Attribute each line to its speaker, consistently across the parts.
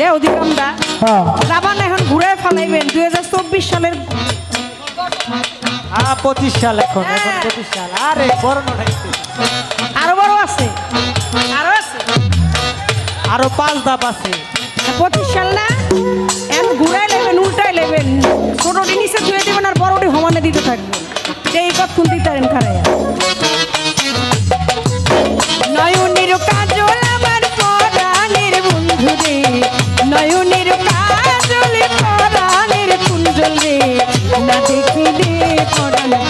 Speaker 1: দেও
Speaker 2: দিগম্বা
Speaker 1: রাবান এখন দুই চব্বিশ
Speaker 2: হ্যাঁ।
Speaker 1: আরও আছে।
Speaker 2: পাঁচ দাপ আছে।
Speaker 1: পঁচিশ সাল না? এখন ঘুরাই লেবেন উল্টাই লেবেন ছোটটি জিনিসে ধুয়ে দেবেন আর বড়টি সমানে দিতে থাকবেন। এই কথা দিতে পারেন খারায় না দেখিলে পরাণ।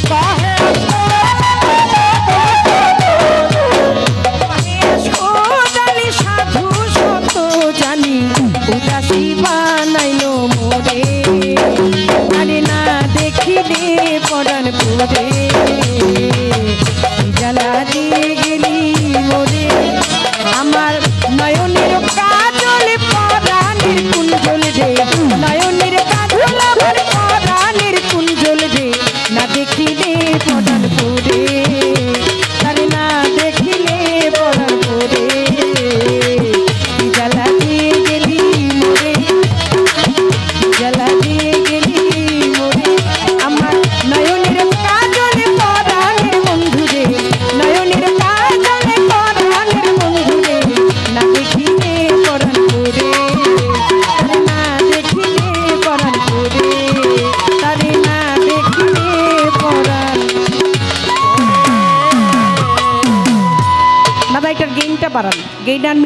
Speaker 1: Gracias. আপনারা গেইনটা বাড়ান। গেইন আর